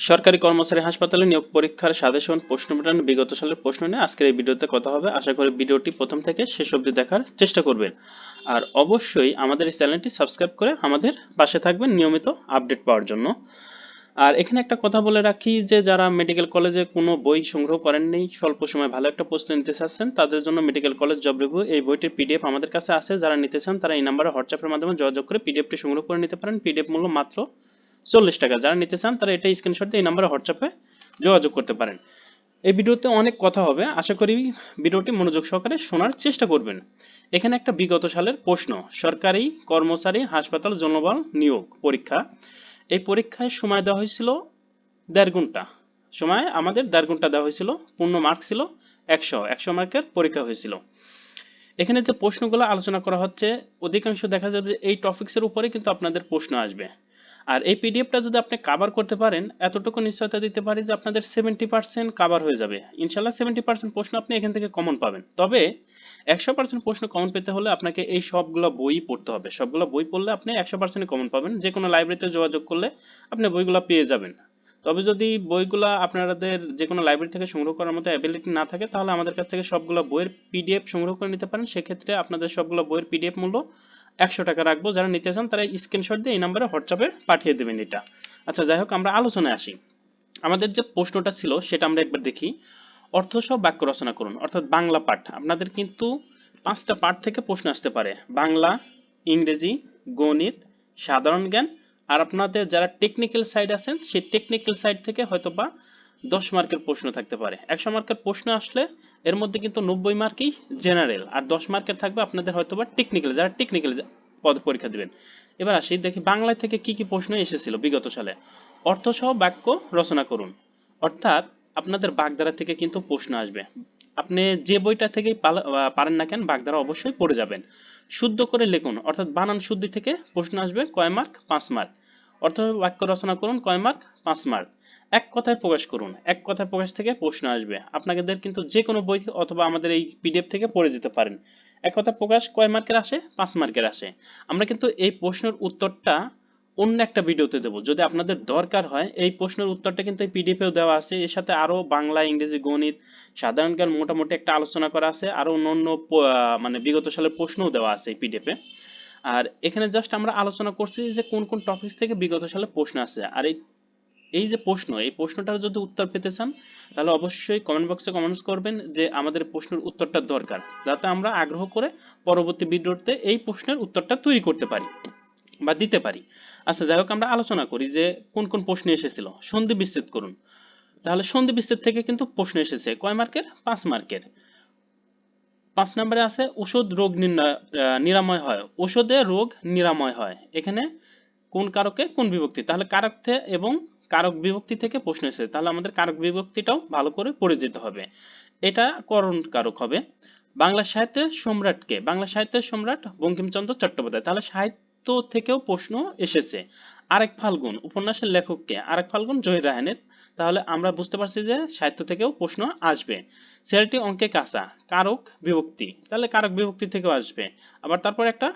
সরকারি কর্মচারী হাসপাতালে নিয়োগ পরীক্ষার সাজেশন প্রশ্ন প্যাটার্ন বিগত সালের প্রশ্ন নিয়ে আজকের এই ভিডিওতে কথা হবে। আশা করি ভিডিওটি প্রথম থেকে শেষ অবধি দেখার চেষ্টা করবেন। আর অবশ্যই আমাদের এই চ্যানেলটি সাবস্ক্রাইব করে আমাদের পাশে থাকবেন নিয়মিত আপডেট পাওয়ার জন্য। আর এখানে একটা কথা বলে রাখি যে, যারা মেডিকেল কলেজে কোনো বই সংগ্রহ করেননি স্বল্প সময় ভালো একটা প্রস্তুতি নিতে চাচ্ছেন, তাদের জন্য মেডিকেল কলেজ জব রিভিউ এই বইটির পিডিএফ আমাদের কাছে আছে। যারা নিতে চান, তারা এই নাম্বারে হোয়াটসঅ্যাপের মাধ্যমে যোগাযোগ করে পিডিএফটি সংগ্রহ করে নিতে পারেন। পিডিএফ মূল্য মাত্র চল্লিশ টাকা। যারা নিতে চান, তারা এটা স্ক্রিনশট দিয়ে এই নাম্বারে হোয়াটসঅ্যাপে যোগাযোগ করতে পারেন। এই ভিডিওতে অনেক কথা হবে। আশা করি ভিডিওটি মনোযোগ সহকারে শোনার চেষ্টা করবেন। এখানে একটা বিগত সালের প্রশ্ন, সরকারি কর্মচারী হাসপাতাল জনবল নিয়োগ পরীক্ষা। এই পরীক্ষায় সময় দেওয়া হয়েছিল দেড় ঘণ্টা। সময় আমাদের দেড় ঘণ্টা দেওয়া হয়েছিল, পূর্ণ মার্ক ছিল একশো। একশো মার্কের পরীক্ষা হয়েছিল। এখানে যে প্রশ্নগুলো আলোচনা করা হচ্ছে, অধিকাংশ দেখা যাবে এই টপিক্সের উপরে কিন্তু আপনাদের প্রশ্ন আসবে। আর এই পিডিএফটা যদি আপনি কাভার করতে পারেন, এতটুকু নিশ্চয়তা দিতে পারি যে আপনাদের সেভেন্টি পার্সেন্ট কাভার হয়ে যাবে। ইনশাল্লাহ সেভেন্টি পার্সেন্ট প্রশ্ন আপনি এখান থেকে কমন পাবেন। তবে একশো পার্সেন্ট প্রশ্ন কমন পেতে হলে আপনাকে এই সবগুলো বই পড়তে হবে। সবগুলো বই পড়লে আপনি একশো পার্সেন্ট কমন পাবেন। যে কোনো লাইব্রেরিতে যোগাযোগ করলে আপনি বইগুলো পেয়ে যাবেন। তবে যদি বইগুলা আপনাদের যে কোনো লাইব্রেরি থেকে সংগ্রহ করার মতো অ্যাবিলিটি না থাকে, তাহলে আমাদের কাছ থেকে সবগুলো বইয়ের পিডিএফ সংগ্রহ করে নিতে পারেন। সেক্ষেত্রে আপনাদের সবগুলো বইয়ের পিডিএফ মূল্য একশো টাকা রাখব, যারা নিতে চান তারা স্ক্রিনশট দিয়ে এই নাম্বারে হোয়াটসঅ্যাপে পাঠিয়ে দেবেন এটা। আচ্ছা যাই হোক, আমরা আলোচনায় আসি। আমাদের যে প্রশ্নটা ছিল, সেটা আমরা একবার দেখি। অর্থ সহ বাক্য রচনা করুন, অর্থাৎ বাংলা পাঠ। আপনাদের কিন্তু পাঁচটা পাঠ থেকে প্রশ্ন আসতে পারে। বাংলা, ইংরেজি, গণিত, সাধারণ জ্ঞান। আর আপনাদের যারা টেকনিক্যাল সাইড আছেন, সেই টেকনিক্যাল সাইড থেকে হয়তোবা দশ মার্কের প্রশ্ন থাকতে পারে। একশো মার্কের প্রশ্ন আসলে এর মধ্যে কিন্তু নব্বই মার্কই জেনারেল আর দশ মার্কের থাকবে আপনাদের হয়তো বা টেকনিক্যাল যারা টেকনিক্যাল পদ পরীক্ষা দিবেন। এবার আসি, দেখি বাংলা থেকে কি কি প্রশ্ন এসেছিল বিগত সালে। অর্থসহ বাক্য রচনা করুন। অর্থাৎ আপনাদের বাগধারা থেকে কিন্তু প্রশ্ন আসবে। আপনি যে বইটা থেকেই পারেন না কেন বাগধারা অবশ্যই পড়ে যাবেন। শুদ্ধ করে লিখুন, অর্থাৎ বানান শুদ্ধি থেকে প্রশ্ন আসবে কয় মার্ক? পাঁচ মার্ক। অর্থ বাক্য রচনা করুন, কয় মার্ক? পাঁচ মার্ক। এক কথায় প্রকাশ করুন, এক কথায় প্রকাশ থেকে প্রশ্ন আসবে। আপনাদের কিন্তু যে কোনো বই অথবা আমাদের এই পিডিএফ থেকে পড়ে যেতে পারেন। এক কথায় প্রকাশ কয় মার্কের আসে? পাঁচ মার্কের আসে। আমরা কিন্তু এই প্রশ্নের উত্তরটা অন্য একটা ভিডিওতে দেবো। যদি আপনাদের দরকার হয়, এই প্রশ্নের উত্তরটা কিন্তু এই পিডিএফেও দেওয়া আছে। এর সাথে আরও বাংলা, ইংরেজি, গণিত, সাধারণ জ্ঞান মোটামুটি একটা আলোচনা করা আছে। আরও অন্য অন্য মানে বিগত সালের প্রশ্নও দেওয়া আছে এই পিডিএফে আর এখানে জাস্ট আমরা আলোচনা করছি যে কোন কোন টপিক থেকে বিগত সালে প্রশ্ন আছে আর এই এই যে প্রশ্ন, এই প্রশ্নটার যদি উত্তর পেতে চান, তাহলে অবশ্যই কমেন্ট বক্সে কমেন্টস করবেন যে আমাদের প্রশ্নের উত্তরটা দরকার, যাতে আমরা আগ্রহ করে পরবর্তী ভিডিওতে এই প্রশ্নের উত্তরটা তৈরি করতে পারি বা দিতে পারি। আচ্ছা যাই হোক, আমরা আলোচনা করি যে কোন কোন প্রশ্ন এসেছিল, সন্ধি বিচ্ছেদ করুন। তাহলে সন্ধি বিচ্ছেদ থেকে কিন্তু প্রশ্ন এসেছে, কয় মার্কের? পাঁচ মার্কের। পাঁচ নম্বরে আছে, ওষুধ রোগ নিরাময় হয়। ওষুধে রোগ নিরাময় হয়। এখানে কোন কারকে? কোন বিভক্তি? তাহলে কারক এবং কারক বিভক্তি থেকে প্রশ্ন এসেছে। তাহলে আমাদের কারক বিভক্তিটাও ভালো করে পড়ে যেতে হবে। এটা করণ কারক হবে। বাংলা সাহিত্যের সম্রাটকে, বাংলা সাহিত্যের সম্রাট বঙ্কিমচন্দ্র চট্টোপাধ্যায়। তাহলে সাহিত্য থেকেও প্রশ্ন এসেছে। আরেক ফাল্গুন, উপন্যাসের লেখককে, আরেক ফাল্গুন জহির রায়হানের। তাহলে আমরা বুঝতে পারছি যে সাহিত্য থেকেও প্রশ্ন আসবে। ছেলেটি অঙ্কে কাঁচা, কারক বিভক্তি। তাহলে কারক বিভক্তি থেকেও আসবে। আবার তারপর একটা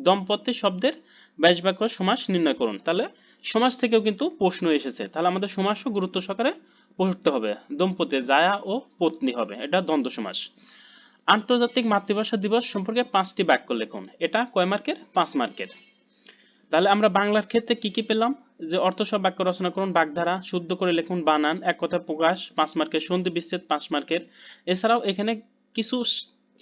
দম্পতি শব্দের বাইশ বাক্য সমাস নির্ণয় করুন। তাহলে সমাজ থেকেও কিন্তু প্রশ্ন এসেছে। তাহলে আমাদের সমাজও গুরুত্ব সহকারে পড়তে হবে। দম্পতি জায়া ও পত্নী হবে। এটা দ্বন্দ্ব সমাস আন্তর্জাতিক মাতৃভাষা দিবস সম্পর্কে পাঁচটি বাক্য লেখুন। এটা কয় মার্কের? পাঁচ মার্কের। তাহলে আমরা বাংলার ক্ষেত্রে কি কি পেলাম? যে অর্থ সব বাক্য রচনা করুন, বাগধারা, শুদ্ধ করে লিখুন, বানান, এক কথা প্রকাশ, পাঁচ মার্কের সন্ধি বিচ্ছেদ, পাঁচ মার্কের। এছাড়াও এখানে কিছু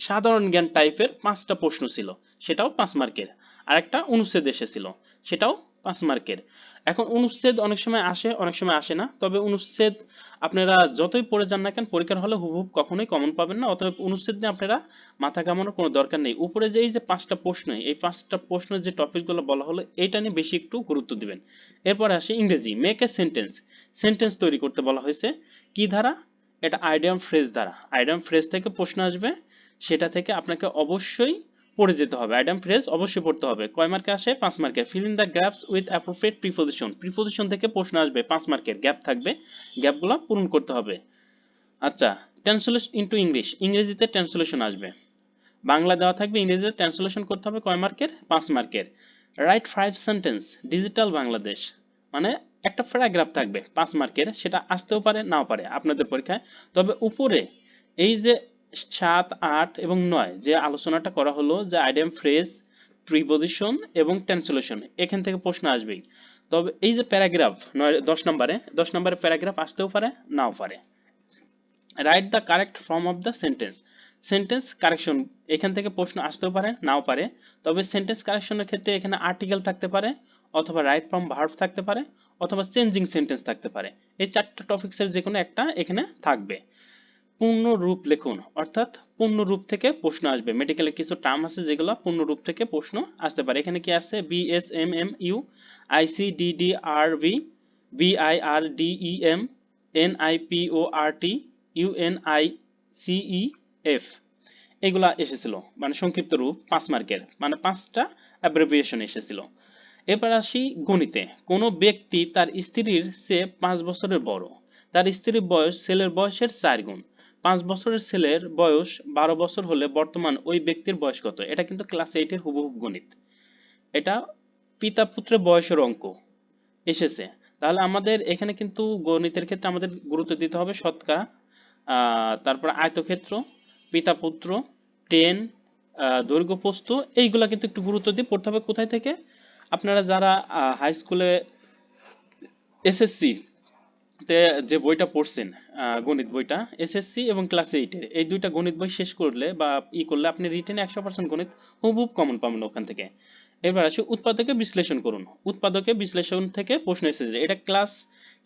সাধারণ জ্ঞান টাইপের পাঁচটা প্রশ্ন ছিল। সেটাও পাঁচ মার্কের। আর একটা অনুচ্ছেদ এসেছিল। সেটাও পাঁচ মার্কের এখন অনুচ্ছেদ অনেক সময় আসে, অনেক সময় আসে না। তবে অনুচ্ছেদ আপনারা যতই পড়ে যান না কেন, পরীক্ষার হলে হুবহুব কখনোই কমন পাবেন না। অতএব অনুচ্ছেদ নিয়ে আপনারা মাথা ঘামানোর কোনো দরকার নেই। উপরে যে এই যে পাঁচটা প্রশ্ন, এই পাঁচটা প্রশ্নের যে টপিকগুলো বলা হলো, এইটা নিয়ে বেশি একটু গুরুত্ব দিবেন। এরপর আসে ইংরেজি। মেক এ সেন্টেন্স সেন্টেন্স তৈরি করতে বলা হয়েছে। কি ধারা? এটা আইডিয়াম ফ্রেজ দ্বারা। আইডিয়াম ফ্রেজ থেকে প্রশ্ন আসবে। সেটা থেকে আপনাকে অবশ্যই পড়ে যেতে হবে। আইটেম ফ্রেজ অবশ্যই পড়তে হবে। কয় মার্কে আসে? পাঁচ মার্কের fill in the gaps with appropriate preposition preposition থেকে প্রশ্ন আসবে। পাঁচ মার্কের গ্যাপ থাকবে। গ্যাপগুলো পূরণ করতে হবে। আচ্ছা ট্রান্সলেশন ইনটু ইংলিশ ইংরেজিতে ট্রান্সলেশন আসবে। বাংলা দেওয়া থাকবে ইংরেজিতে। ট্রান্সলেশন করতে হবে কয় মার্কের পাঁচ মার্কের right five sentence digital Bangladesh মানে একটা প্যারাগ্রাফ থাকবে পাঁচ মার্কের সেটা আসতেও পারে, নাও পারে। আপনাদের পরীক্ষায়। তবে উপরে এই যে সাত, আট এবং নয় যে আলোচনাটা করা হলো যে আইডিয়াম ফ্রেজ, প্রিপোজিশন এবং ট্রান্সলেশন এখান থেকে প্রশ্ন আসবেই। তবে এই যে প্যারাগ্রাফ, নয়, দশ নম্বরে দশ নম্বরে প্যারাগ্রাফ আসতেও পারে, নাও পারে। Right the correct form of the sentence sentence correction এখান থেকে প্রশ্ন আসতেও পারে, নাও পারে। তবে সেন্টেন্স কারেকশনের ক্ষেত্রে এখানে আর্টিকেল থাকতে পারে, অথবা রাইট ফর্ম ভার্ভ থাকতে পারে, অথবা চেঞ্জিং সেন্টেন্স থাকতে পারে। এই চারটা টপিক্সের যে কোনো একটা এখানে থাকবে। পূর্ণ রূপ লিখুন, অর্থাৎ পূর্ণ রূপ থেকে প্রশ্ন আসবে। মেডিকেলে কিছু টার্ম আছে যেগুলো পূর্ণ রূপ থেকে প্রশ্ন আসতে পারে। এখানে কি আছে? B S M M U I C D D R V B I R D E M N I P O R T U N I C E F এগুলা এসেছিল মানে সংক্ষিপ্ত রূপ, পাঁচ মার্কের মানে পাঁচটা অ্যাব্রিভিয়েশন এসেছিল। এবার আসি গণিতে। কোনো ব্যক্তি তার স্ত্রীর চেয়ে পাঁচ বছরের বড়। তার স্ত্রীর বয়স ছেলের বয়সের চার গুণ। পাঁচ বছরের ছেলের বয়স বারো বছর হলে বর্তমান ওই ব্যক্তির বয়স কত? এটা কিন্তু ক্লাস এইটের হুবহুব গণিত। এটা পিতা পুত্রের বয়সের অঙ্ক। এসেছে। তাহলে আমাদের এখানে কিন্তু গণিতের ক্ষেত্রে আমাদের গুরুত্ব দিতে হবে শতকরা তারপর আয়তক্ষেত্র, পিতা পুত্র, টেন দৈর্ঘ্য প্রস্থ, এইগুলা কিন্তু একটু গুরুত্ব দিয়ে পড়তে হবে কোথায় থেকে? আপনারা যারা হাই স্কুলে এসএসসি তে যে বইটা পড়ছেন গণিত বইটা এসএসসি এবং ক্লাস এইটের এই দুইটা গণিত বই শেষ করলে বা ই করলে আপনি রিটেনে একশো পার্সেন্ট গণিত হুবহুব কমন পাবেন ওখান থেকে। এবার আসি উৎপাদকে বিশ্লেষণ করুন। উৎপাদকে বিশ্লেষণ থেকে প্রশ্ন এসেছে এটা ক্লাস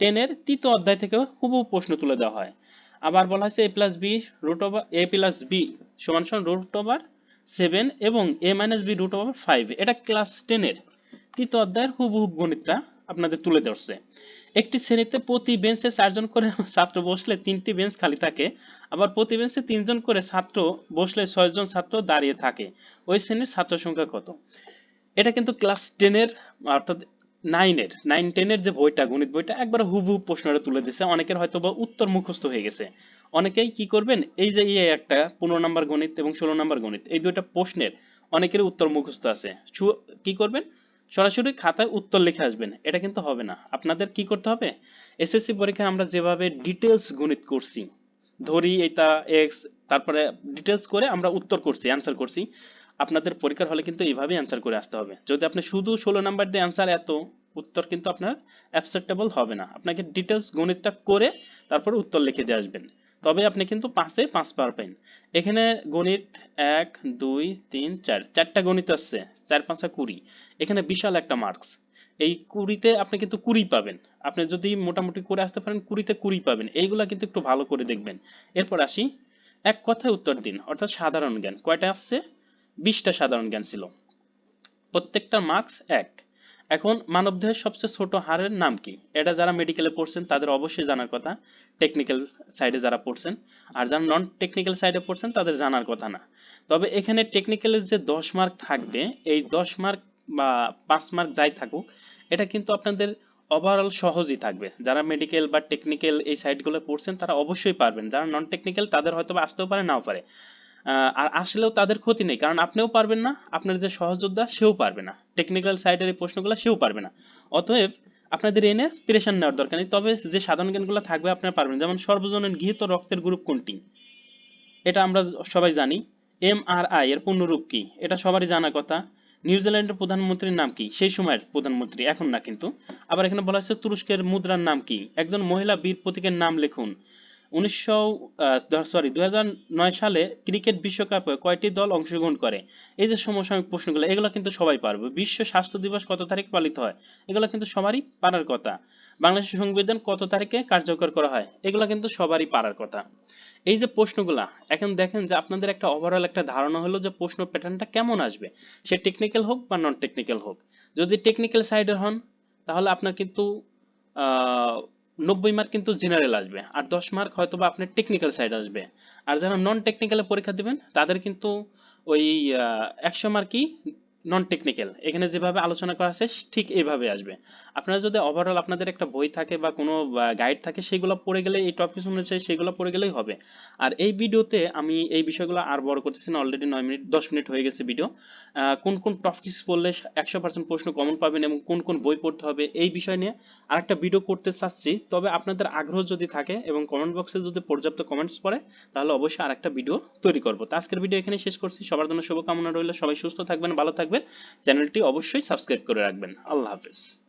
টেনের তৃতীয় অধ্যায় থেকে হুবহু প্রশ্ন তুলে দেওয়া হয়। আবার বলা হয়েছে A plus B root over A plus B সমান সমান রুট ওভার সেভেন এবং A minus B root over five এটা ক্লাস টেনের তৃতীয় অধ্যায়ের হুবহুব গণিতটা আপনাদের তুলে ধরছে। একটি শ্রেণীতে প্রতি বেঞ্চে চারজন করে ছাত্র বসলে তিনটি বেঞ্চ খালি থাকে, আবার প্রতি বেঞ্চে তিনজন করে ছাত্র বসলে ছয়জন ছাত্র দাঁড়িয়ে থাকে। ওই শ্রেণির ছাত্র সংখ্যা কত? এটা কিন্তু ক্লাস টেনের, অর্থাৎ নাইনের, নাইন টেনের যে বইটা, গণিত বইটা, একবার হুবহু প্রশ্নটা তুলে দিছে। অনেকের হয়তো বা উত্তর মুখস্থ হয়ে গেছে। অনেকেই কি করবেন? এই যে ইয়ে একটা পনেরো নম্বর গণিত এবং ষোলো নম্বর গণিত, এই দুইটা প্রশ্নের অনেকের উত্তর মুখস্থ আছে। কি করবেন? সরাসরি খাতায় উত্তর লিখে আসবেন। এটা কিন্তু হবে না। আপনাদের কি করতে হবে? এসএসসি পরীক্ষায় আমরা যেভাবে ডিটেলস গণিত করছি, ধরি এটা এক্স তারপরে ডিটেলস করে আমরা উত্তর করছি অ্যান্সার করছি। আপনাদের পরীক্ষার হলে কিন্তু এইভাবেই অ্যান্সার করে আসতে হবে। যদি আপনি শুধু ষোলো নাম্বার দিয়ে অ্যান্সার এত, উত্তর কিন্তু আপনার অ্যাকসেপ্টেবল হবে না। আপনাকে ডিটেলস গণিতটা করে তারপর উত্তর লিখে দিয়ে আসবেন। তবে আপনি কিন্তু পাঁচে পাঁচ পারবেন এখানে গণিত এক, দুই, তিন, চার, চারটা গণিত আসছে চার পাঁচা কুড়ি। এখানে বিশাল একটা মার্কস এই কুড়িতে আপনি কিন্তু কুড়ি পাবেন। আপনি যদি মোটামুটি করে আসতে পারেন, কুড়িতে কুড়ি পাবেন। এইগুলা কিন্তু একটু ভালো করে দেখবেন। এরপর আসি, এক কথায় উত্তর দিন, অর্থাৎ সাধারণ জ্ঞান। কয়টা আসছে? বিশটা সাধারণ জ্ঞান ছিল। প্রত্যেকটা মার্কস এক। এখন মানবদেহের সবচেয়ে ছোট হাড়ের নাম কি? এটা যারা মেডিকেলে পড়ছেন, তাদের অবশ্যই জানার কথা। টেকনিক্যাল সাইডে যারা পড়ছেন, আর যারা নন টেকনিক্যাল সাইডে পড়ছেন, তাদের জানার কথা না। তবে এখানে টেকনিক্যালের যে দশ মার্ক থাকবে, এই দশ মার্ক বা পাঁচ মার্ক যাই থাকুক, এটা কিন্তু আপনাদের ওভারঅল সহজই থাকবে। যারা মেডিকেল বা টেকনিক্যাল এই সাইডগুলো পড়ছেন, তারা অবশ্যই পারবেন। যারা নন টেকনিক্যাল তাদের হয়তো আসতেও পারে, নাও পারে। আর আসলেও তাদের ক্ষতি নেই। কারণ আপনিও পারবেন না, আপনার যে সহযোদ্ধা সেও পারবে না। টেকনিক্যাল সাইডের এই প্রশ্নগুলো সেও পারবে না। অতএব আপনাদের এনে প্রেশান নেওয়ার দরকার নেই। তবে যে সাধারণ জ্ঞানগুলো থাকবে আপনারা পারবেন। যেমন সর্বজনীন গৃহীত রক্তের গ্রুপ কোনটি? এটা আমরা সবাই জানি। এম আর আই এর পূর্ণরূপ কি? এটা সবারই জানার কথা। নিউজিল্যান্ডের প্রধানমন্ত্রীর নাম কি? সেই সময়ের প্রধানমন্ত্রী, এখন না কিন্তু। আবার এখানে বলা হচ্ছে তুরস্কের মুদ্রার নাম কি? একজন মহিলা বীর প্রতীকের নাম লিখুন। উনিশশো সরি দু হাজার নয় সালে ক্রিকেট বিশ্বকাপে কয়টি দল অংশগ্রহণ করে? এই যে সমসাময়িক প্রশ্নগুলো, এগুলো কিন্তু সবাই পারবে। বিশ্ব স্বাস্থ্য দিবস কত তারিখ পালিত হয়? এগুলো কিন্তু সবারই পারার কথা। বাংলাদেশের সংবিধান কত তারিখে কার্যকর করা হয়? এগুলো কিন্তু সবারই পারার কথা। এই যে প্রশ্নগুলা, এখন দেখেন যে আপনাদের একটা ওভারঅল একটা ধারণা হলো যে প্রশ্ন প্যাটার্নটা কেমন আসবে? সে টেকনিক্যাল হোক বা নন টেকনিক্যাল হোক। যদি টেকনিক্যাল সাইডের হন, তাহলে আপনার কিন্তু নব্বই মার্ক কিন্তু জেনারেল আসবে, আর দশ মার্ক হয়তো বা আপনার টেকনিক্যাল সাইড আসবে। আর যারা নন টেকনিক্যালে পরীক্ষা দিবেন, তাদের কিন্তু ওই একশো মার্কই নন টেকনিক্যাল এখানে যেভাবে আলোচনা করা আছে, ঠিক এইভাবে আসবে। আপনারা যদি ওভারঅল আপনাদের একটা বই থাকে বা কোনো গাইড থাকে, সেগুলো পড়ে গেলে এই টপিক অনুযায়ী সেগুলো পড়ে গেলেই হবে। আর এই ভিডিওতে আমি এই বিষয়গুলো আর বড় করতেছি না অলরেডি নয় মিনিট, দশ মিনিট হয়ে গেছে ভিডিও কোন কোন টপিকস পড়লে একশো পার্সেন্ট প্রশ্ন কমন পাবেন এবং কোন কোন বই পড়তে হবে, এই বিষয় নিয়ে আরেকটা ভিডিও করতে চাচ্ছি। তবে আপনাদের আগ্রহ যদি থাকে এবং কমেন্ট বক্সে যদি পর্যাপ্ত কমেন্টস পড়ে, তাহলে অবশ্যই আরেকটা ভিডিও তৈরি করব। তো আজকের ভিডিও এখানে শেষ করছি। সবার জন্য শুভকামনা রইল। সবাই সুস্থ থাকবেন, ভালো থাকবেন। চ্যানেলটি অবশ্যই সাবস্ক্রাইব করে রাখবেন। আল্লাহ হাফেজ।